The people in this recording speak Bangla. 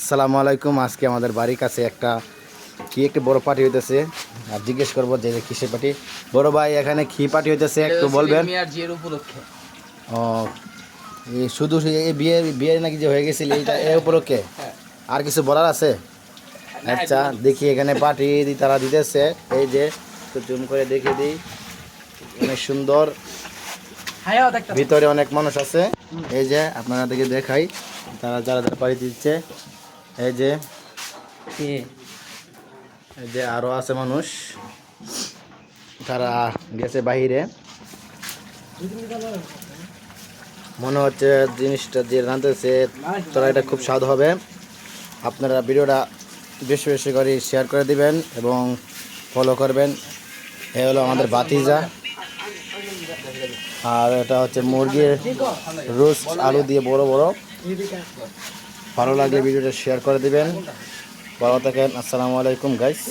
আসসালামু আলাইকুম। আজকে আমাদের বাড়ির কাছে একটা কি একটা বড় পার্টি হইতেছে। আর জিজ্ঞেস করব যে কিসের পার্টি? বড় ভাই এখানে কি পার্টি হইতেছে একটু বলবেন? ও শুধু এই বিয়ে বিয়ে নাকি যে হয়ে গেছিল এইটা এ উপলক্ষে? হ্যাঁ। আর কিছু বলার আছে? আচ্ছা দেখি এখানে পার্টি তারা দিতেছে। এই যে একটু জুম করে দেখে দিই। অনেক সুন্দর। হ্যাঁ ভিতরে অনেক মানুষ আছে। এই যে আপনাদেরকে দেখাই। তারা যারা যারা পাড়ি দিচ্ছে। এই যে এই যে আরও আছে মানুষ। তারা গেছে বাহিরে। মনে হচ্ছে জিনিসটা যে রাঁধতেছে তারা এটা খুব স্বাদ হবে। আপনারা ভিডিওটা বেশি বেশি করে শেয়ার করে দিবেন এবং ফলো করবেন। এ হলো আমাদের বাতিজা আর এটা হচ্ছে মুরগির রোস্ট আলু দিয়ে বড় বড়। ভালো লাগলে ভিডিওটা শেয়ার করে দেবেন। ভালো থাকেন আসসালামু আলাইকুম গাইস